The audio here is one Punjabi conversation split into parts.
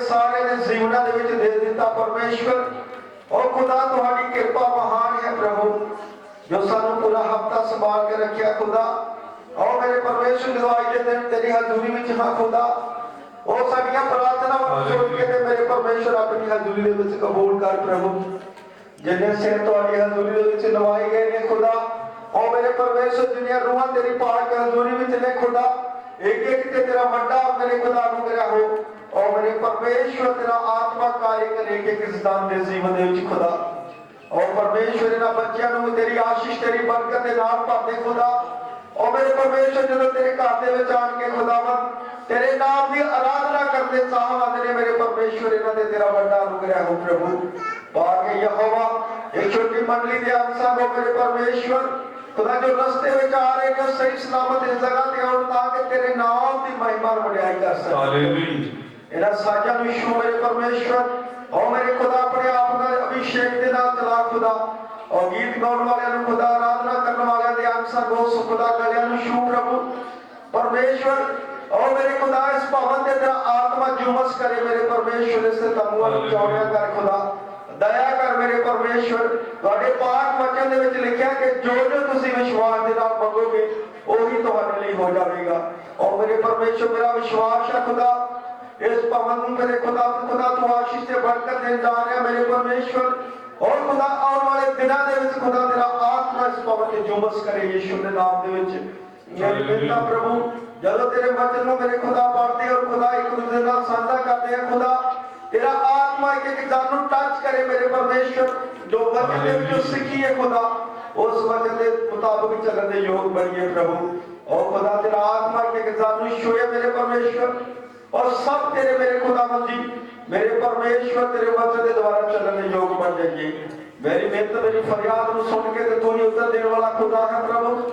ਮੇਰੇ ਸਾਰੇ ਦੇ ਜੀਵਨਾਂ ਦੇ ਵਿੱਚ ਦੇ ਦਿੱਤਾ ਪਰਮੇਸ਼ਵਰ। ਉਹ ਖੁਦਾ, ਤੁਹਾਡੀ ਕਿਰਪਾ ਮਹਾਨ ਹੈ ਪ੍ਰਭੂ। ਜੋ ਸਾਨੂੰ ਪੂਰਾ ਹਫਤਾ ਸੰਭਾਲ ਕੇ ਰੱਖਿਆ ਖੁਦਾ। ਉਹ ਮੇਰੇ ਪਰਮੇਸ਼ਵਰ ਜਦੋਂ ਦੇ ਦਿਨ ਤੇਰੀ ਹਜ਼ੂਰੀ ਵਿੱਚ ਹਾਂ ਖੁਦਾ। ਉਹ ਸਾਡੀਆਂ ਪ੍ਰਾਰਥਨਾਵਾਂ ਸੁਣ ਕੇ ਤੇ ਮੇਰੇ ਪਰਮੇਸ਼ਵਰ ਆਪਣੀ ਹਜ਼ੂਰੀ ਦੇ ਵਿੱਚ ਕਬੂਲ ਕਰ ਪ੍ਰਭੂ। ਜਿੰਨੇ ਸਿਰ ਤੁਹਾਡੀ ਹਜ਼ੂਰੀ ਦੇ ਵਿੱਚ ਨਵਾਏ ਗਏ ਨੇ ਖੁਦਾ, ਉਹ ਮੇਰੇ ਪਰਮੇਸ਼ਵਰ ਜਿੰਨੀਆਂ ਰੂਹਾਂ ਤੇਰੀ ਪਾਕ ਹਜ਼ੂਰੀ ਵਿੱਚ ਨੇ ਖੁਦਾ। ਇੱਕ ਇੱਕ ਤੇ ਤੇਰਾ ਵੱਡਾ ਮੇਰੇ ਖੁਦਾ ਨੂੰ ਮੇਰਾ ਹੋ ਉਹ ਮੇਰੇ ਪਰਮੇਸ਼ਵਰ ਤੇਰਾ ਆਤਮਾ ਕਾਰਜ ਕਰੇ ਕਿ ਕਿਸ ਦੇ ਜੀਵਨ ਦੇ ਵਿੱਚ ਖੁਦਾ। ਉਹ ਪਰਮੇਸ਼ਵਰ ਇਹਨਾਂ ਬੱਚਿਆਂ ਨੂੰ ਤੇਰੀ ਆਸ਼ੀਸ਼, ਤੇਰੀ ਬਰਕਤ ਦੇ ਨਾਲ ਭਰਦੇ ਖੁਦਾ। ਉਹ ਮੇਰੇ ਪਰਮੇਸ਼ਵਰ ਜਦੋਂ ਤੇਰੇ ਘਰ ਦੇ ਵਿੱਚ ਆਣ ਕੇ ਖੁਦਾਵੰ ਤੇਰੇ ਨਾਮ ਦੀ ਆਰਾਧਨਾ ਕਰਦੇ ਚਾਹਵਾਂ ਨੇ ਮੇਰੇ ਪਰਮੇਸ਼ਵਰ ਇਹਨਾਂ ਦੇ ਤੇਰਾ ਵੱਡਾ ਅਨੁਗ੍ਰਹਿ ਹੋ ਪ੍ਰਭੂ। ਪਾਕੇ ਯਹੋਵਾ ਇਹ ਛੋਟੀ ਮੰਡਲੀ ਦੇ ਅੰਸਾਂ ਕੋ ਮੇਰੇ ਪਰਮੇਸ਼ਵਰ, ਖੁਦਾ ਜੋ ਰਸਤੇ ਵਿੱਚ ਆ ਰਹੇ ਨੇ ਸਹੀ ਸਲਾਮਤ ਇਸ ਜਗ੍ਹਾ ਤੇ ਆਉਣ ਤਾਂ ਕਿ ਤੇਰੇ ਨਾਮ ਦੀ ਮਹਿਮਾ ਵਡਿਆਈ ਕਰ ਸਕਣ। ਹਾਲੇਲੂਇਆ ਇਹਨਾਂ ਸਾਜਾਂ ਨੂੰ ਯਿਸੂ ਮੇਰੇ ਪਰਮੇਸ਼ਵਰ, ਉਹ ਮੇਰੇ ਖੁਦਾ ਆਪਣੇ ਆਪ ਦਾ ਅਭਿਸ਼ੇਕ ਦੇ ਨਾਲ ਚਲਾ ਖੁਦਾ। ਉਹ ਗੀਤ ਗਾਉਣ ਵਾਲਿਆਂ ਨੂੰ ਖੁਦਾ, ਆਰਾਧਨਾ ਕਰਨ ਵਾਲਿਆਂ ਦੇ ਅੰਸਾਂ ਕੋ ਸੁਖਦਾ ਗਲਿਆਂ ਨੂੰ ਯਿਸੂ ਪ੍ਰਭੂ। ਪਰਮੇਸ਼ਵਰ, ਉਹ ਮੇਰੇ ਖੁਦਾ, ਇਸ ਭਵਨ ਤੇ ਤੇਰਾ ਆਤਮਾ ਜੁਮਸ ਕਰੇ ਮੇਰੇ ਪਰਮੇਸ਼ਵਰ, ਇਸ ਤਮੂਆਂ ਨੂੰ ਚੌੜਿਆ ਕਰ ਖੁਦਾ। ਦਇਆ ਕਰ ਮੇਰੇ ਪਰਮੇਸ਼ਵਰ। ਤੁਹਾਡੇ ਪਾਕ ਵਚਨ ਦੇ ਵਿੱਚ ਲਿਖਿਆ ਕਿ ਜੋ ਜੋ ਤੁਸੀਂ ਵਿਸ਼ਵਾਸ ਦੇ ਨਾਲ ਮੰਗੋਗੇ, ਉਹੀ ਤੁਹਾਡੇ ਲਈ ਹੋ ਜਾਵੇਗਾ। ਉਹ ਮੇਰੇ ਪਰਮੇਸ਼ਵਰ, ਮੇਰਾ ਵਿਸ਼ਵਾਸ ਹੈ ਖੁਦਾ। ਇਸ ਭਵਨ ਨੂੰ ਮੇਰੇ ਖੁਦਾ ਖੁਦਾ ਤੂੰ ਆਸ਼ੀਸ਼ ਤੇ ਬਰਕਤ ਦੇਣ ਜਾ ਰਿਹਾ ਮੇਰੇ ਪਰਮੇਸ਼ਵਰ। ਔਰ ਖੁਦਾ ਆਉਣ ਵਾਲੇ ਦਿਨਾਂ ਦੇ ਵਿੱਚ ਖੁਦਾ ਤੇਰਾ ਆਤਮਾ ਇਸ ਭਵਨ ਤੇ ਜੁਮਸ ਕਰੇ ਯਿਸੂ ਦੇ ਨਾਮ ਦੇ ਵਿੱਚ। ਮੇਰੀ ਬੇਨਤੀ ਪ੍ਰਭੂ ਜਦੋਂ ਤੇਰੇ ਵਚਨ ਨੂੰ ਮੇਰੇ ਖੁਦਾ ਪੜ੍ਹਦੇ ਔਰ ਖੁਦਾ ਇੱਕ ਦੂਜੇ ਨਾਲ ਸਾਂਝਾ ਕਰਦੇ ਆ ਖੁਦਾ ਤੇਰਾ ਆਤਮਾ ਇੱਕ ਇੱਕ ਜਾਨ ਨੂੰ ਟੱਚ ਕਰੇ ਮੇਰੇ ਪਰਮੇਸ਼ਵਰ। ਜੋ ਵਚਨ ਦੇ ਵਿੱਚੋਂ ਸਿੱਖੀ ਹੈ ਖੁਦਾ ਉਸ ਵਚਨ ਦੇ ਮੁਤਾਬਕ ਚੱਲਣ ਦੇ ਯੋਗ ਬਣੀਏ ਪ੍ਰਭੂ। ਔਰ ਖੁਦਾ ਤੇਰਾ ਆਤਮਾ ਇੱਕ ਇੱਕ ਜਾਨ ਨੂੰ ਛੂਏ ਮੇਰੇ ਪਰਮੇਸ਼ਵਰ। ਔਰ ਸਭ ਤੇਰੇ ਮੇਰੇ ਖੁਦਾਵੰਦ ਜੀ, ਮੇਰੇ ਪਰਮੇਸ਼ਵਰ ਤੇਰੇ ਵਚਨ ਦੇ ਦੁਆਰਾ ਚੱਲਣ ਦੇ ਯੋਗ ਬਣ ਜਾਈਏ। ਮੇਰੀ ਮਿਹਨਤ, ਮੇਰੀ ਫਰਿਆਦ ਨੂੰ ਸੁਣ ਕੇ ਤੇ ਤੂੰ ਹੀ ਉੱਤਰ ਦੇਣ ਵਾਲਾ ਖੁਦਾ ਹੈ ਪ੍ਰਭੂ।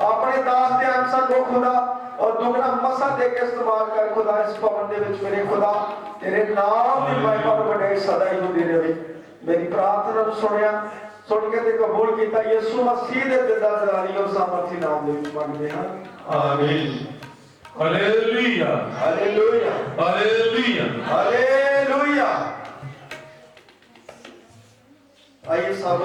ਆਪਣੇ ਦਾਸ ਦੇ ਅੰਸਰ ਕੋ ਖੁਦਾ, ਔਰ ਦੁਗਣਾ ਮਸਾ ਦੇ ਕੇ ਇਸਤੇਮਾਲ ਕਰ ਖੁਦਾ, ਇਸ ਭਵਨ ਦੇ ਵਿੱਚ ਮੇਰੇ ਖੁਦਾ, ਤੇਰੇ ਨਾਮ ਦੀ ਮਹਿਮਾ ਨੂੰ ਵਧਾਈ ਸਦਾ ਹੀ ਹੁੰਦੀ ਰਹੇ ਮੇਰੀ ਪ੍ਰਾਰਥਨਾ ਨੂੰ ਸੁਣਿਆ, ਸੁਣ ਕੇ ਤੇ ਕਬੂਲ ਕੀਤਾ, ਯਿਸੂ ਮਸੀਹ ਦੇ ਦਿੰਦਾ ਜਲਾਲੀ ਔਰ ਸਾਮਰਥੀ ਨਾਮ ਦੇ ਵਿੱਚ ਮੰਗਦੇ ਹਾਂ। ਆਮੀਨ। Aleluya. Aleluya. Aleluya. Aleluya. आइए सब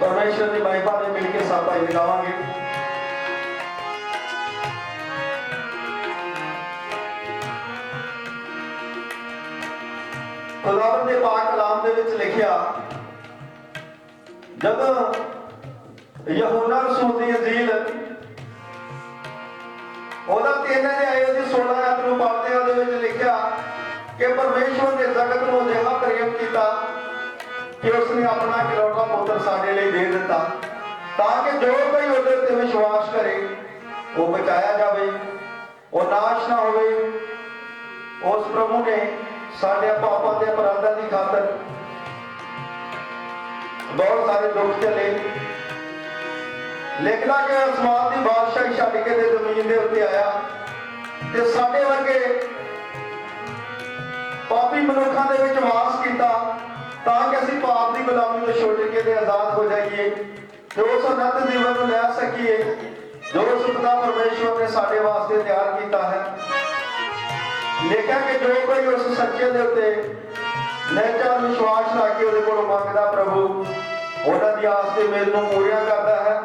परमेश्वर की महिमा में मिलकर सब भाई मिलावांगे ਖੁਦਾਵੰਦ ਦੇ ਪਾਕ ਕਲਾਮ ਦੇ ਵਿੱਚ ਲਿਖਿਆ, ਜਦੋਂ ਯਹੋਨਾ ਰਸੂਲ ਦੀ ਅੰਜੀਲ, ਉਹਦਾ ਤਿੰਨ ਅਧਿਆਏ ਉਹਦੀ 16 ਆਇਤ ਨੂੰ ਪੜ੍ਹਦੇ ਉਹਦੇ ਵਿੱਚ ਲਿਖਿਆ ਕਿ ਪਰਮੇਸ਼ਵਰ ਨੇ ਜਗਤ ਨੂੰ ਅਜਿਹਾ ਪ੍ਰੇਮ ਕੀਤਾ ਕਿ ਉਸਨੇ ਆਪਣਾ ਇਕਲੌਤਾ ਪੁੱਤਰ ਸਾਡੇ ਲਈ ਦੇ ਦਿੱਤਾ, ਤਾਂ ਕਿ ਜੋ ਕੋਈ ਉਹਦੇ ਤੇ ਵਿਸ਼ਵਾਸ ਕਰੇ, ਉਹ ਬਚਾਇਆ ਜਾਵੇ, ਉਹ ਨਾਸ਼ ਨਾ ਹੋਵੇ। ਉਸ ਪ੍ਰਭੂ ਨੇ ਸਾਡੇ ਪਾਪਾਂ ਦੇ ਅਪਰਾਧਾਂ ਦੀ ਖਾਤਰ ਬਹੁਤ ਸਾਰੇ ਦੁੱਖ ਝੱਲੇ ਲਿਖਦਾ ਕਿ ਅਸਮਾਨ ਦੀ ਬਾਦਸ਼ਾਹੀ ਛੱਡ ਕੇ ਤੇ ਜ਼ਮੀਨ ਦੇ ਉੱਤੇ ਆਇਆ ਤੇ ਸਾਡੇ ਵਰਗੇ ਪਾਪੀ ਮਨੁੱਖਾਂ ਦੇ ਵਿੱਚ ਵਾਸ ਕੀਤਾ ਤਾਂ ਕਿ ਅਸੀਂ ਪਾਪ ਦੀ ਗੁਲਾਮੀ ਤੋਂ ਛੁੱਟ ਕੇ ਤੇ ਆਜ਼ਾਦ ਹੋ ਜਾਈਏ। ਤੇ ਉਸ ਅਨੰਤ ਜੀਵਨ ਨੂੰ ਲੈ ਸਕੀਏ, ਜੋ ਸੁਖ ਦਾ ਪਰਮੇਸ਼ਵਰ ਨੇ ਸਾਡੇ ਵਾਸਤੇ ਤਿਆਰ ਕੀਤਾ ਹੈ। ਲਿਖਿਆ ਕਿ ਜੋ ਕੋਈ ਉਸ ਸੱਚੇ ਦੇ ਉੱਤੇ ਨਿਹਚਾ ਵਿਸ਼ਵਾਸ ਰੱਖ ਕੇ ਉਹਦੇ ਕੋਲੋਂ ਮੰਗਦਾ ਪ੍ਰਭੂ, ਉਹਨਾਂ ਦੀ ਆਸ ਤੇ ਮੇਲ ਨੂੰ ਪੂਰੀਆਂ ਕਰਦਾ ਹੈ।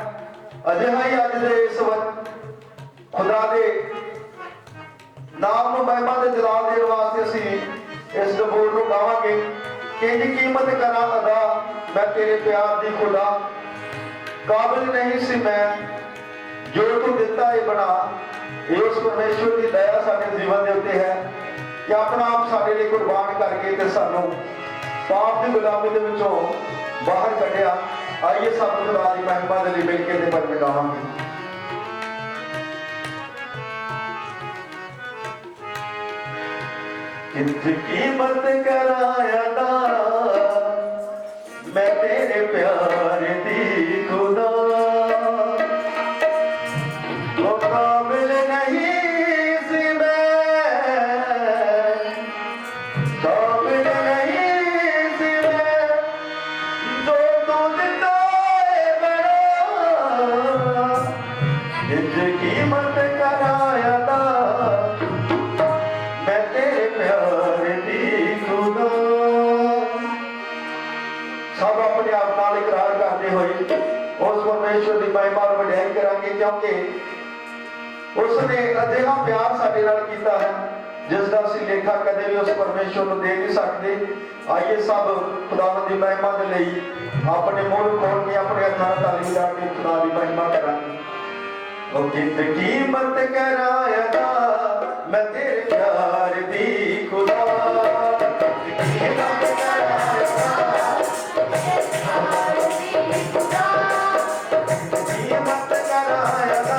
ਅਜਿਹਾ ਹੀ ਅੱਜ ਦੇ ਇਸ ਵਕਤ ਖੁਦਾ ਦੇ ਨਾਮ ਨੂੰ ਮਹਿਮਾ ਤੇ ਜਲਾਲ ਦੇਣ ਵਾਸਤੇ ਅਸੀਂ ਇਸ ਗਬੂਰ ਨੂੰ ਗਾਵਾਂਗੇ ਕਿ ਕੀਮਤ ਕਰਾਂ ਅਦਾ ਮੈਂ ਤੇਰੇ ਪਿਆਰ ਦੀ ਖੁਦਾ। ਕਾਬਿਲ ਨਹੀਂ ਸੀ ਮੈਂ, ਜੋ ਤੂੰ ਦਿੱਤਾ ਇਹ ਬਣਾ। ਇਹ ਉਸ ਪਰਮੇਸ਼ਵਰ ਦੀ ਦਇਆ ਸਾਡੇ ਜੀਵਨ ਦੇ ਉੱਤੇ ਹੈ ਕਿ ਆਪਣਾ ਆਪ ਸਾਡੇ ਲਈ ਕੁਰਬਾਨ ਕਰਕੇ ਤੇ ਸਾਨੂੰ ਪਾਪ ਦੀ ਗੁਲਾਮੀ ਦੇ ਵਿੱਚੋਂ ਬਾਹਰ ਕੱਢਿਆ। ਆਈਏ ਸਭ ਖੁਦਾ ਦੀ ਮਹਿਮਾ ਦੇ ਲਈ ਮਿਲ ਕੇ ਤੇ ਪਰ ਗਾਵਾਂਗੇ ਕਿੰਜ ਕੀਮਤ ਕਰਾਇਆ ਦਾ ਲੇਖਾ ਕਦੇ ਵੀ ਉਸ ਪਰਮੇਸ਼ਵਰ ਨੂੰ ਦੇ ਨਹੀਂ ਸਕਦੇ। ਆਈਏ ਸਭ ਖੁਦਾਵੰਦ ਦੀ ਮਹਿਮਾ ਦੇ ਲਈ, ਆਪਣੇ ਮੂੰਹ ਖੋਲ ਕੇ ਆਪਣੇ ਹੱਥਾਂ ਨਾਲ ਤਾਲੀ ਵਜਾ ਕੇ ਖੁਦਾ ਦੀ ਮਹਿਮਾ ਕਰਾਂਗੇ। ਉਹ ਕਿਤ ਕੀਮਤ ਕਰਾਇਆ ਮੈਂ ਤੇਰੇ ਪਿਆਰ ਦੀ ਖੁਦਾ। ਕੀਮਤ ਕਰਾਇਆ ਮੈਂ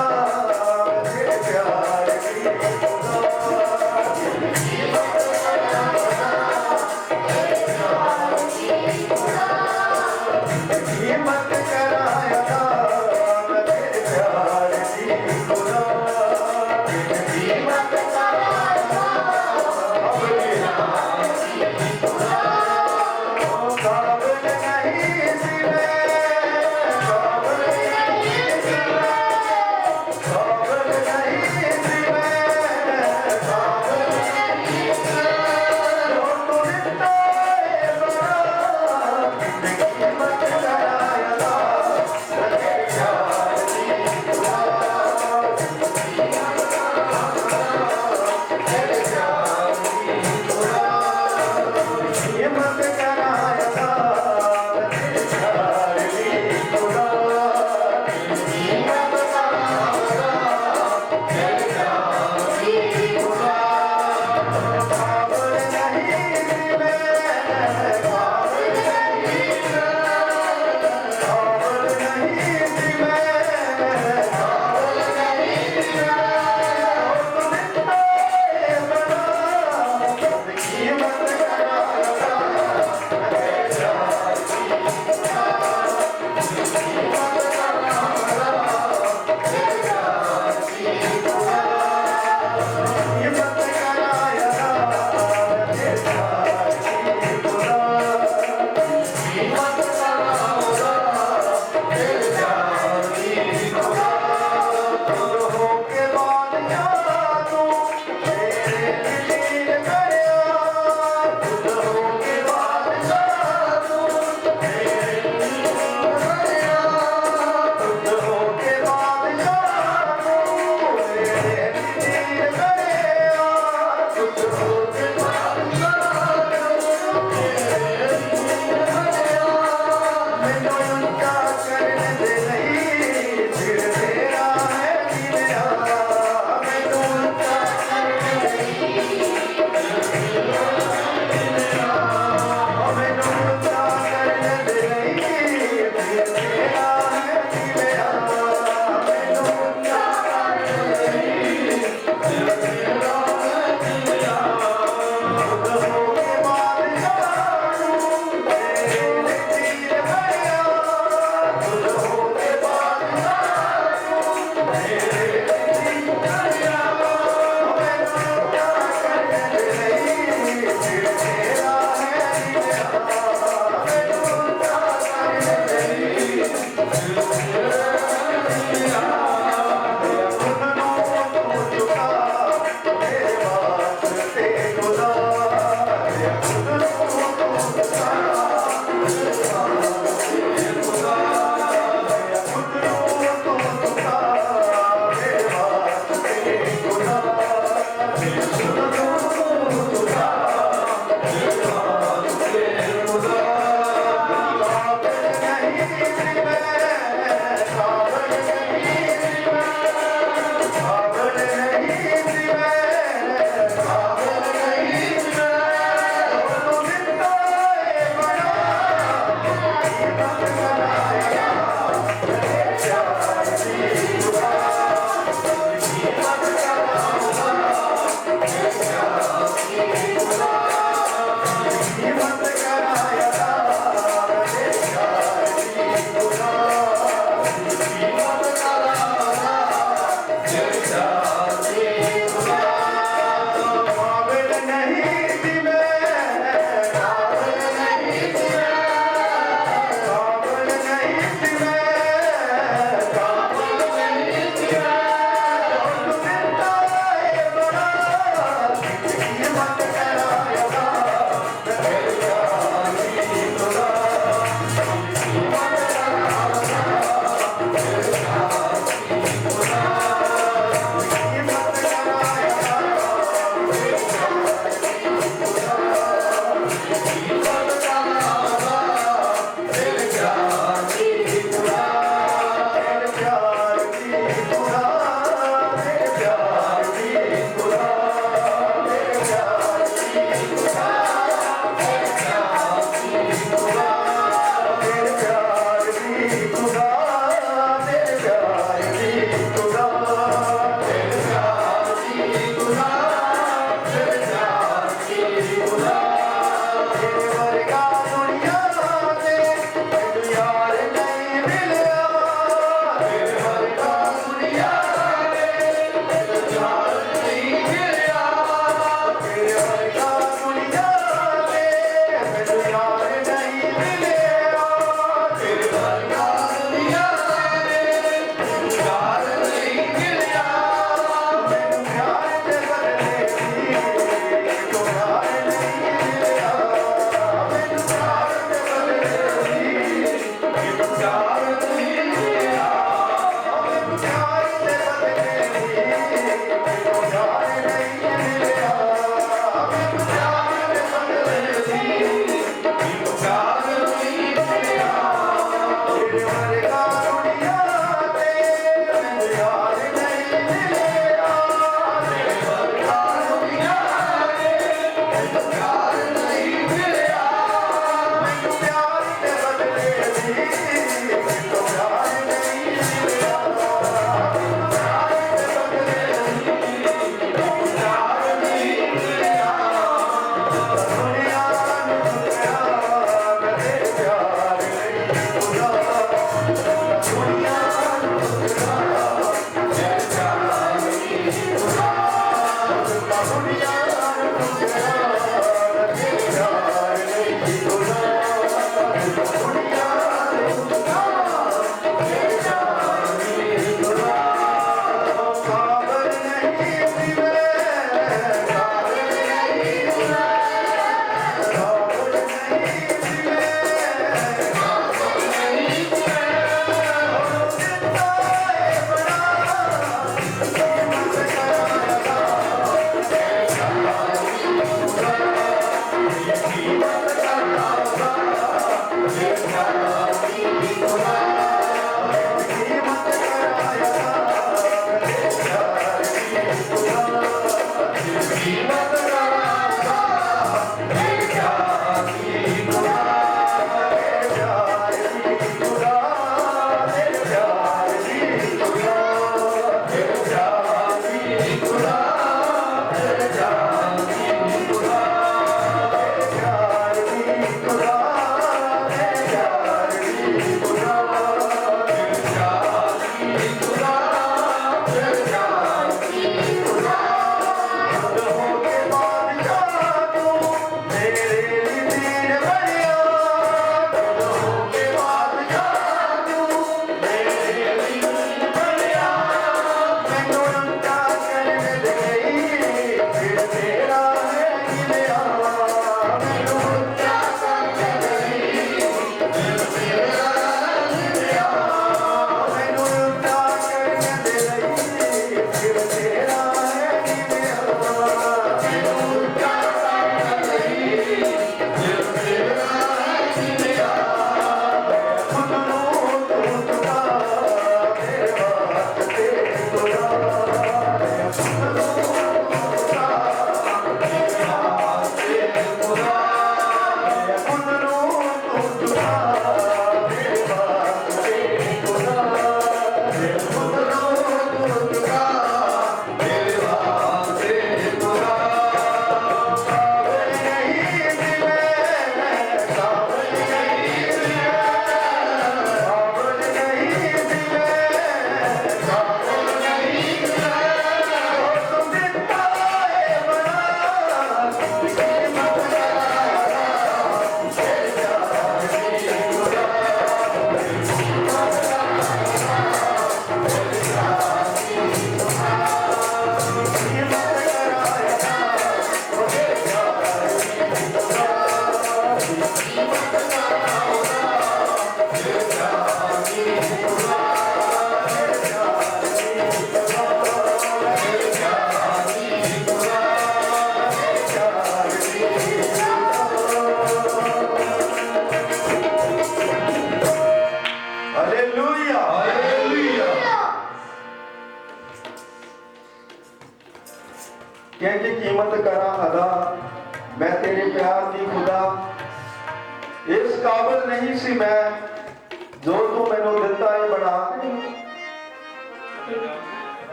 ਕਾਬਲ ਨਹੀਂ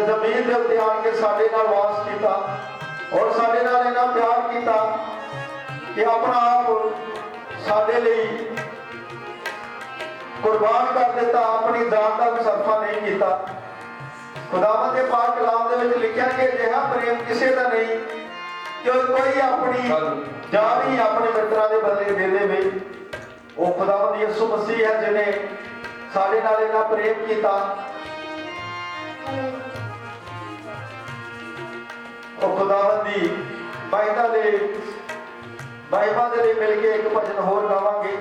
ਤੇ ਜ਼ਮੀਨ ਦੇ ਉੱਤੇ ਆਣ ਕੇ ਸਾਡੇ ਨਾਲ ਵਾਸ ਕੀਤਾ ਔਰ ਸਾਡੇ ਨਾਲ ਇਹਨਾਂ ਪਿਆਰ ਕੀਤਾ ਕਿ ਆਪਣਾ ਆਪ ਸਾਡੇ ਲਈ ਕੁਰਬਾਨ ਕਰ ਦਿੱਤਾ, ਆਪਣੀ ਜਾਨ ਦਾ ਵੀ ਨਹੀਂ ਕੀਤਾ। ਖੁਦਾਵੰਦ ਦੇ ਪਾਕ ਕਲਾਮ ਦੇ ਵਿੱਚ ਲਿਖਿਆ ਕਿ ਅਜਿਹਾ ਪ੍ਰੇਮ ਕਿਸੇ ਦਾ ਨਹੀਂ ਕਿ ਕੋਈ ਆਪਣੀ ਜਾਨ ਹੀ ਆਪਣੇ ਮਿੱਤਰਾਂ ਦੇ ਬਦਲੇ ਦੇ ਦੇਵੇ ਉਹ ਖੁਦਾਵੰਦ ਯਿਸੂ ਮਸੀਹ ਹੈ ਜਿਨੇ ਸਾਡੇ ਨਾਲ ਇਹਨਾਂ ਪ੍ਰੇਮ ਕੀਤਾ। ਉਹ ਖੁਦਾਵੰਦ ਦੀ ਮਹਿਮਾ ਦੇ ਮਹਿਮਾ ਦੇ ਲਈ ਮਿਲ ਕੇ ਇੱਕ ਭਜਨ ਹੋਰ ਗਾਵਾਂਗੇ।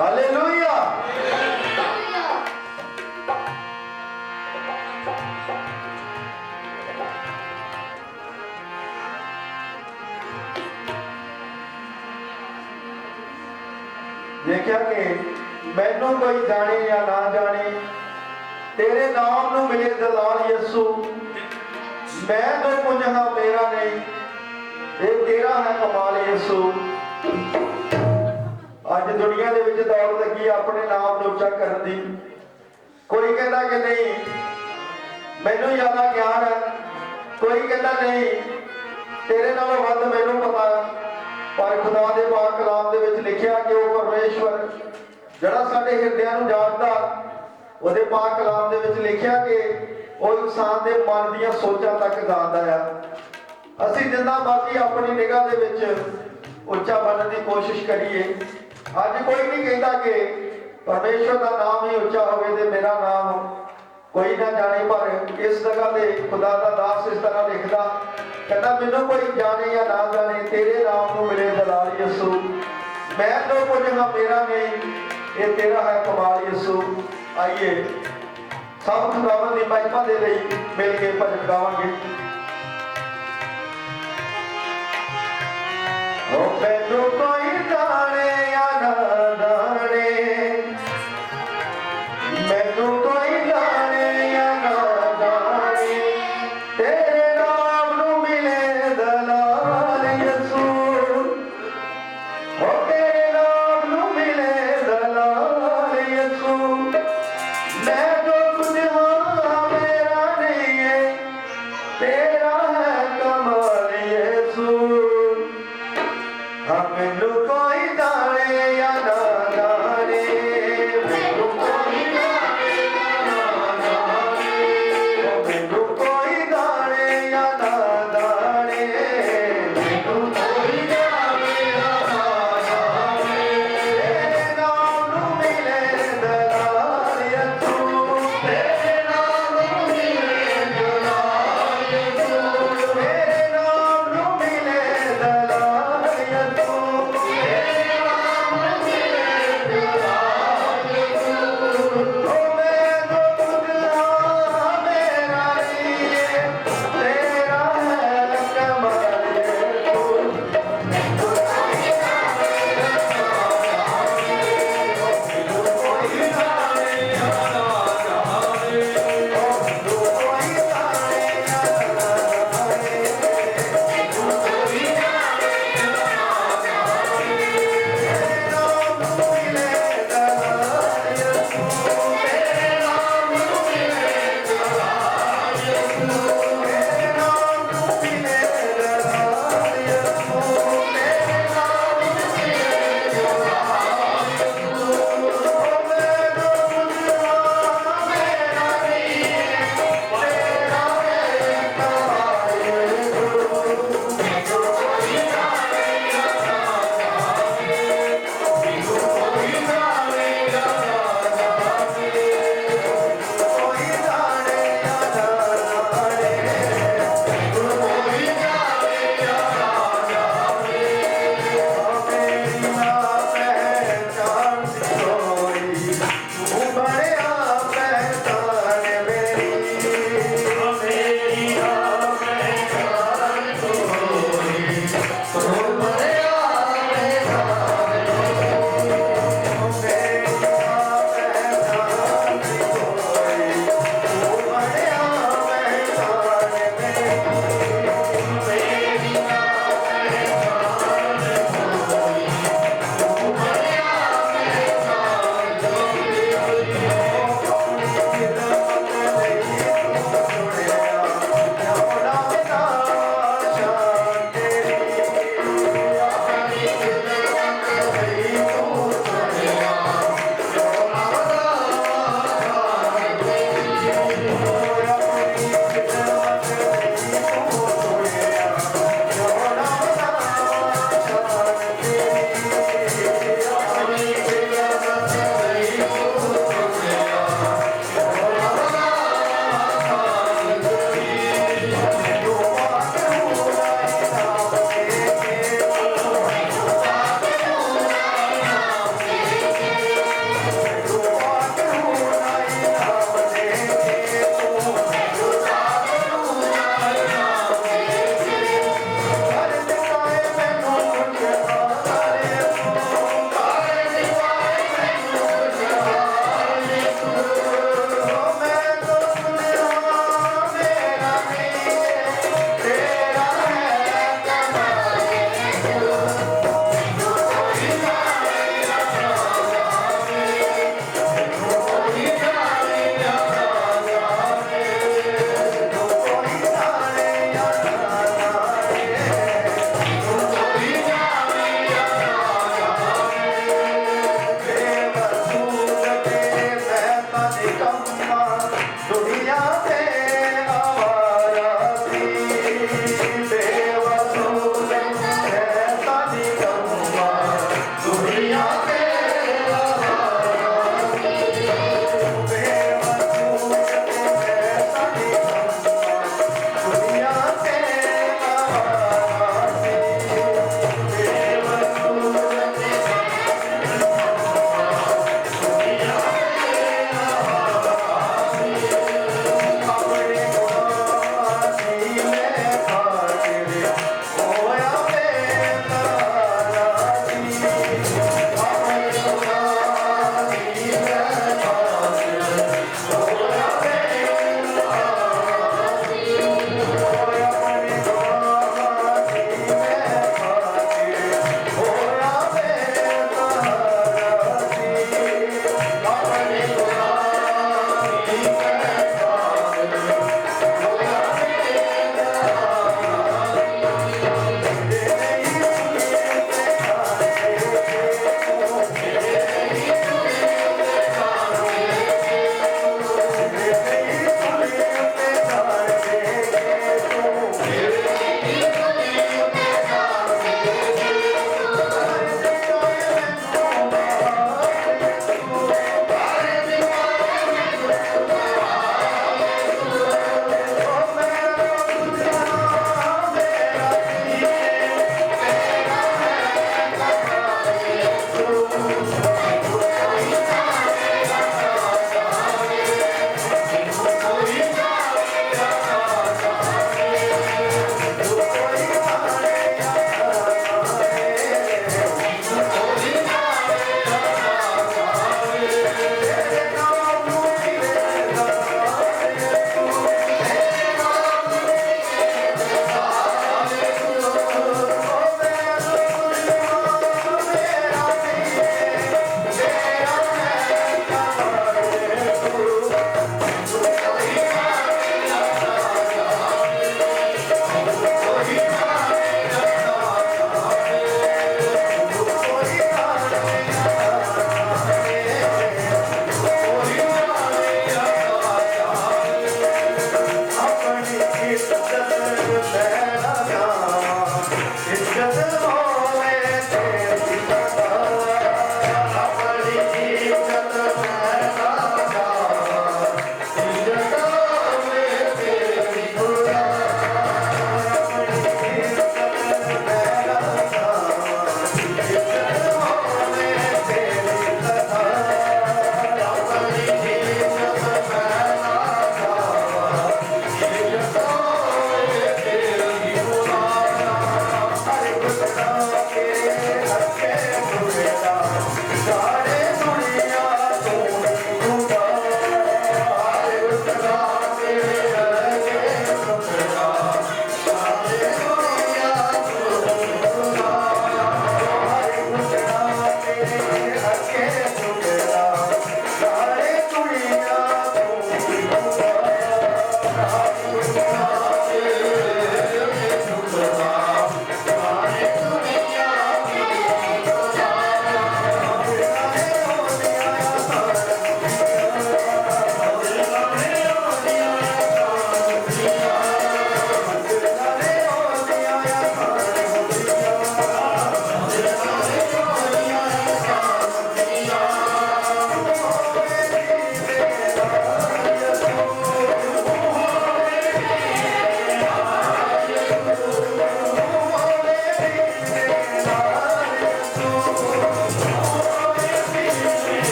ਹਾਲੇਲੂਇਆ ਦੇਖਿਆ ਕਿ ਮੈਨੂੰ ਕੋਈ ਜਾਣੇ ਜਾਂ ਨਾ ਜਾਣੇ ਤੇਰੇ ਨਾਮ ਨੂੰ ਮਿਲੇ ਦਲਾਲ ਯਿਸੂ। ਮੈਂ ਜੋ ਕੁਝ ਹਾਂ ਮੇਰਾ ਨਹੀਂ, ਇਹ ਤੇਰਾ ਹੈ ਕਮਾਲ ਯਿਸੂ। ਅੱਜ ਦੁਨੀਆ ਦੇ ਵਿੱਚ ਦੌੜ ਲੱਗੀ ਆਪਣੇ ਨਾਮ ਨੂੰ ਉੱਚਾ ਕਰਨ ਦੀ। ਕੋਈ ਕਹਿੰਦਾ ਕਿ ਨਹੀਂ, ਮੈਨੂੰ ਜ਼ਿਆਦਾ ਗਿਆਨ ਹੈ। ਕੋਈ ਕਹਿੰਦਾ ਨਹੀਂ, ਤੇਰੇ ਨਾਲੋਂ ਵੱਧ ਮੈਨੂੰ ਪਤਾ ਪਰ ਖੁਦਾ ਦੇ ਪਾਕ ਕਲਾਮ ਦੇ ਵਿੱਚ ਲਿਖਿਆ ਕਿ ਉਹ ਪਰਮੇਸ਼ਵਰ, ਜਿਹੜਾ ਸਾਡੇ ਹਿਰਦਿਆਂ ਨੂੰ ਜਾਣਦਾ ਉਹਦੇ ਪਾਕ ਕਲਾਮ ਦੇ ਵਿੱਚ ਲਿਖਿਆ ਕਿ ਉਹ ਇਨਸਾਨ ਦੇ ਮਨ ਦੀਆਂ ਸੋਚਾਂ ਤੱਕ ਜਾਣਦਾ ਆ। ਅਸੀਂ ਜਿੰਨਾ ਮਰਜ਼ੀ ਆਪਣੀ ਨਿਗਾਹ ਦੇ ਵਿੱਚ ਉੱਚਾ ਬਣਨ ਦੀ ਕੋਸ਼ਿਸ਼ ਕਰੀਏ। ਅੱਜ ਕੋਈ ਨਹੀਂ ਕਹਿੰਦਾ ਕਿ ਪਰਮੇਸ਼ਵਰ ਦਾ ਨਾਮ ਹੀ ਉੱਚਾ ਹੋਵੇ ਤੇ ਮੇਰਾ ਨਾਮ ਕੋਈ ਨਾ ਜਾਣੇ, ਪਰ ਇਸ ਜਗ੍ਹਾ ਤੇ ਖੁਦਾ ਦਾ ਦਾਸ ਇਸ ਤਰ੍ਹਾਂ ਲਿਖਦਾ, ਕਹਿੰਦਾ, ਮੈਨੂੰ ਕੋਈ ਜਾਣੇ ਜਾਂ ਨਾ ਜਾਣੇ, ਤੇਰੇ ਨਾਮ ਨੂੰ ਮਿਲੇ ਦਲਾਲ ਯਿਸੂ। ਮੈਂ ਜੋ ਕੁਝ ਹਾਂ, ਮੇਰਾ ਨਹੀਂ, ਇਹ ਤੇਰਾ ਹੈ ਕਮਾਲ ਯਿਸੂ। ਆਈਏ। ਸਭ ਖੁਦਾਵੰਦ ਦੀ ਮਹਿਮਾ ਦੇ ਲਈ ਮਿਲ ਕੇ ਭਜਨ ਗਾਵਾਂਗੇ। ਓ ਮੈਨੂੰ ਕੋਈ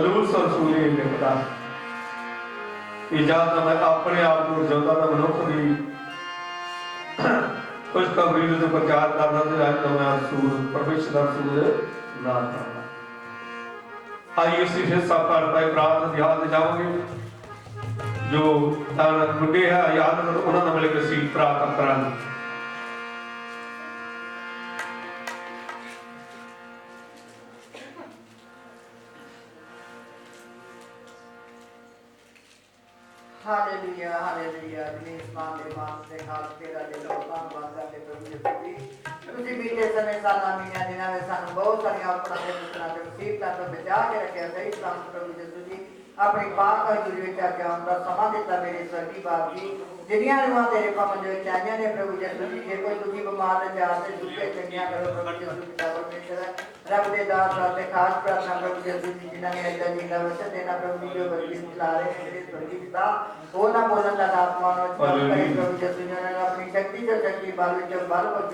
ਪਲੂਸ ਰਸੂਲੇ ਲਿਖਦਾ ਕਿ ਜਾਂ ਤਾਂ ਮੈਂ ਆਪਣੇ ਆਪ ਨੂੰ ਜਿਉਂਦਾ ਦਾ ਮਨੁੱਖ ਦੀ ਕੁਝ ਕਬਰੀ ਨੂੰ ਪ੍ਰਚਾਰ ਕਰਦਾ ਤੇ ਰਾਜ ਤੋਂ ਮੈਂ ਰਸੂਲ ਪਰਮੇਸ਼ਰ ਦਾ ਰਸੂਲ ਨਾ ਕਰਦਾ। ਆइए ਅਸੀਂ ਫਿਰ ਸਭ ਕਰਤਾ ਹੈ ਪ੍ਰਾਰਥਨਾ ਦੀ ਜਾਵਾਂਗੇ। ਜੋ ਤਾਂ ਮੁੰਡੇ ਹੈ, ਯਾਦ ਉਹਨਾਂ ਨਾਲ ਮਿਲ ਕੇ ਅਸੀਂ ਪ੍ਰਾਰਥਨਾ ਕਰਾਂਗੇ। ਬੀਤੇ ਸਮੇਂ ਸਾਲਾਂ ਮਹੀਨਿਆਂ ਦਿਨਾਂ ਵਿੱਚ ਸਾਨੂੰ ਬਹੁਤ ਸਾਰੀਆਂ ਔਕੜਾਂ ਦੇ ਮੁਸ਼ਕਲਾਂ ਤੇ ਮੁਸੀਬਤਾਂ ਤੋਂ ਬਚਾ ਕੇ ਰੱਖਿਆ ਸਹੀ ਸਲਾਮਤ ਪ੍ਰਭੂ ਯਿਸੂ ਜੀ ਆਪਣੀ ਪਾਕ ਹਜ਼ੂਰੀ ਵਿੱਚ ਆ ਕੇ ਆਉਣ ਦਾ ਸਮਾਂ ਦਿੱਤਾ ਮੇਰੇ ਸਵਰਗੀ ਬਾਪ ਜੀ ਜਿਹੜੀਆਂ ਰੂਹਾਂ ਤੇਰੇ ਪਾਵਨ ਜੋ ਚਾਹੀਆਂ ਨੇ ਪ੍ਰਭੂ ਯਿਸੂ ਜੀ ਜੇ ਕੋਈ ਦੁਖੀ ਬਿਮਾਰ ਹੈ ਜਾਂ ਤੇ ਦੁੱਖੇ ਚੰਗੀਆਂ ਕਰੋ ਪ੍ਰਭੂ ਯਿਸੂ ਪਿਤਾ ਪਰਮੇਸ਼ਰ ਰੱਬ ਦੇ ਦਾਸ ਵਾਸਤੇ ਖਾਸ ਪ੍ਰਾਰਥਨਾ ਪ੍ਰਭੂ ਯਿਸੂ ਜੀ ਜਿਨ੍ਹਾਂ ਨੇ ਅੱਜਾ ਜੀ ਦਾ ਵਚਨ ਦੇਣਾ ਪ੍ਰਭੂ ਜੀ ਜੋ ਬੱਚੇ ਚਲਾ ਰਹੇ ਨੇ ਮੇਰੇ ਸਵਰਗੀ ਪਿਤਾ ਉਹ ਨਾ ਬੋਲਣ ਦਾ ਆਤਮਾ ਨੂੰ ਪ੍ਰਭੂ ਯਿਸੂ ਜੀ ਨੇ ਆਪਣੀ ਸ਼ਕਤੀ ਜੋ ਸ਼ਕਤੀ ਬਲ ਵਿੱਚ ਬਲ ਬਚਵਾ